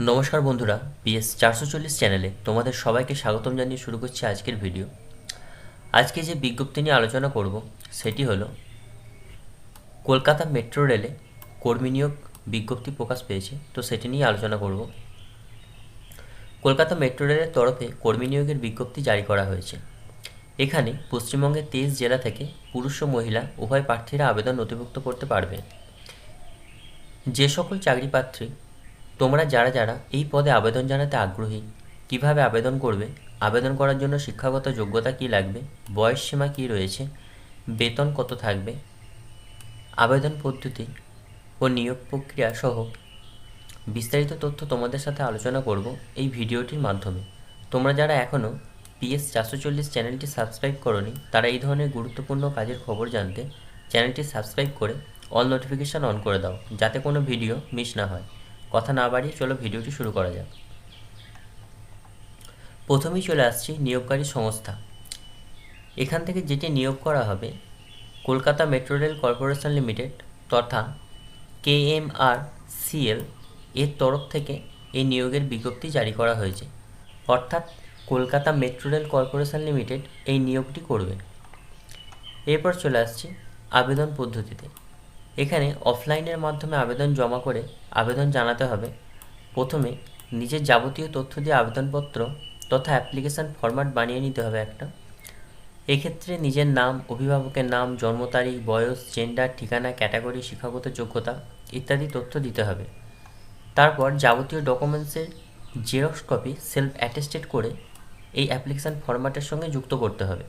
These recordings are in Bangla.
নমস্কার বন্ধুরা পিএস চারশো চল্লিশ চ্যানেলে তোমাদের সবাইকে স্বাগতম জানিয়ে শুরু করছি আজকের ভিডিও। আজকে যে বিজ্ঞপ্তি নিয়ে আলোচনা করব, সেটি হলো, কলকাতা মেট্রো রেলে কর্মী নিয়োগ বিজ্ঞপ্তি প্রকাশ পেয়েছে, তো সেটি নিয়ে আলোচনা করব। কলকাতা মেট্রো রেলের তরফে কর্মী নিয়োগের বিজ্ঞপ্তি জারি করা হয়েছে। এখানে পশ্চিমবঙ্গের তেইশ জেলা থেকে পুরুষ ও মহিলা উভয় প্রার্থীরা আবেদন নথিভুক্ত করতে পারবে। যে সকল চাকরি প্রার্থী তোমরা যারা যারা এই পদে আবেদন জানাতে আগ্রহী, কীভাবে আবেদন করবে, আবেদন করার জন্য শিক্ষাগত যোগ্যতা কী লাগবে, বয়স সীমা কী রয়েছে, বেতন কত থাকবে, আবেদন পদ্ধতি ও নিয়োগ প্রক্রিয়া সহ বিস্তারিত তথ্য তোমাদের সাথে আলোচনা করব এই ভিডিওটির মাধ্যমে। তোমরা যারা এখনও পিএস চারশো চল্লিশ চ্যানেলটি সাবস্ক্রাইব করনি, তারা এই ধরনের গুরুত্বপূর্ণ কাজের খবর জানতে চ্যানেলটি সাবস্ক্রাইব করে অল নোটিফিকেশান অন করে দাও, যাতে কোনো ভিডিও মিস না হয়। কথা না বাড়িয়ে চলো ভিডিওটি শুরু করা যাক। প্রথমেই চলে আসছি নিয়োগকারী সংস্থা। এখান থেকে যেটি নিয়োগ করা হবে, Kolkata metro rail corporation limited তথা কেএমআর সিএল এর তরফ থেকে এই নিয়োগের বিজ্ঞপ্তি জারি করা হয়েছে। অর্থাৎ Kolkata metro rail corporation limited এই নিয়োগটি করবে। এরপর চলে আসছি আবেদন পদ্ধতিতে। এখানে অফলাইনের মাধ্যমে আবেদন জমা করে আবেদন জানাতে হবে। প্রথমে নিজের যাবতীয় তথ্য দিয়ে আবেদনপত্র তথা অ্যাপ্লিকেশান ফরম্যাট বানিয়ে নিতে হবে একটা। এক্ষেত্রে নিজের নাম, অভিভাবকের নাম, জন্ম তারিখ, বয়স জেন্ডার ঠিকানা ক্যাটাগরি শিক্ষাগত যোগ্যতা ইত্যাদি তথ্য দিতে হবে। তারপর যাবতীয় ডকুমেন্টসের জেরক্স কপি সেলফ অ্যাটেস্টেড করে এই অ্যাপ্লিকেশান ফরম্যাটের সঙ্গে যুক্ত করতে হবে।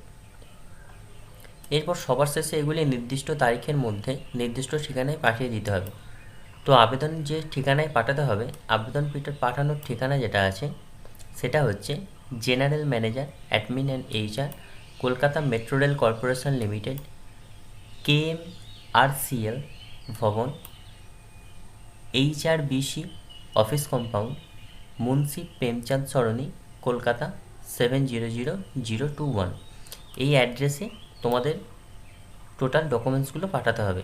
এরপর সবার শেষে এগুলি নির্দিষ্ট তারিখের মধ্যে নির্দিষ্ট ঠিকানায় পাঠিয়ে দিতে হবে। তো আবেদন যে ঠিকানায় পাঠাতে হবে আবেদন পাঠানোর ঠিকানা যেটা আছে, সেটা হচ্ছে general manager, admin and HR, Kolkata metro rail corporation limited K M R CL Bhavan HR BC office compound, Munshi Premchand Sarani, Kolkata seven zero zero zero two one. এই অ্যাড্রেসে তোমাদের টোটাল ডকুমেন্টসগুলো পাঠাতে হবে।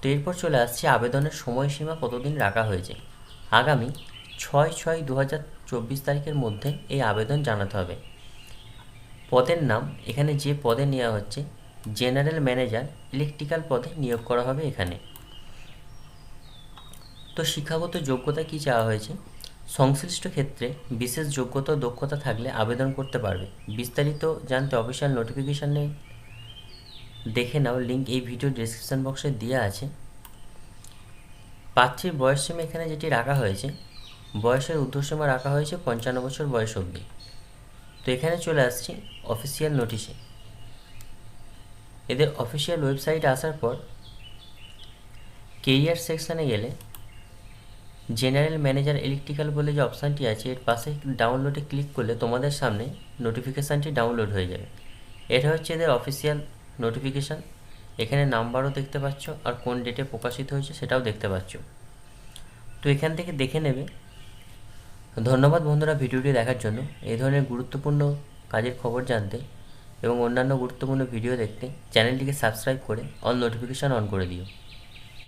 তো এরপর চলে আসছে, আবেদনের সময়সীমা কতদিন রাখা হয়েছে? আগামী ছয় ছয় দু হাজার চব্বিশ তারিখের মধ্যে এই আবেদন জানাতে হবে। পদের নাম, এখানে যে পদে নেওয়া হচ্ছে জেনারেল ম্যানেজার ইলেকট্রিক্যাল পদে নিয়োগ করা হবে এখানে। তো শিক্ষাগত যোগ্যতা কী চাওয়া হয়েছে? সংশ্লিষ্ট ক্ষেত্রে বিশেষ যোগ্যতা দক্ষতা থাকলে আবেদন করতে পারবে। বিস্তারিত জানতে অফিসিয়াল নোটিফিকেশানে দেখে নাও লিঙ্ক এই ভিডিও ডিসক্রিপশান বক্সে দেওয়া আছে। প্রার্থীর বয়সসীমা এখানে যেটি রাখা হয়েছে, বয়সের ঊর্ধ্বসীমা রাখা হয়েছে পঞ্চান্ন বছর বয়স অবধি। তো এখানে চলে আসছি অফিসিয়াল নোটিশে এদের অফিসিয়াল ওয়েবসাইটে আসার পর কেরিয়ার সেকশানে গেলে জেনারেল ম্যানেজার ইলেকট্রিক্যাল বলে যে অপশানটি আছে, এর পাশে ডাউনলোডে ক্লিক করলে তোমাদের সামনে নোটিফিকেশানটি ডাউনলোড হয়ে যাবে। এটা হচ্ছে এদের অফিসিয়াল নোটিফিকেশান এখানে নাম্বারও দেখতে পাচ্ছ আর কোন ডেটে প্রকাশিত হয়েছে সেটাও দেখতে পাচ্ছ। তো এখান থেকে দেখে নেবে। ধন্যবাদ বন্ধুরা ভিডিওটি দেখার জন্য। এই ধরনের গুরুত্বপূর্ণ কাজের খবর জানতে এবং অন্যান্য গুরুত্বপূর্ণ ভিডিও দেখতে চ্যানেলটিকে সাবস্ক্রাইব করে অল নোটিফিকেশান অন করে দিও।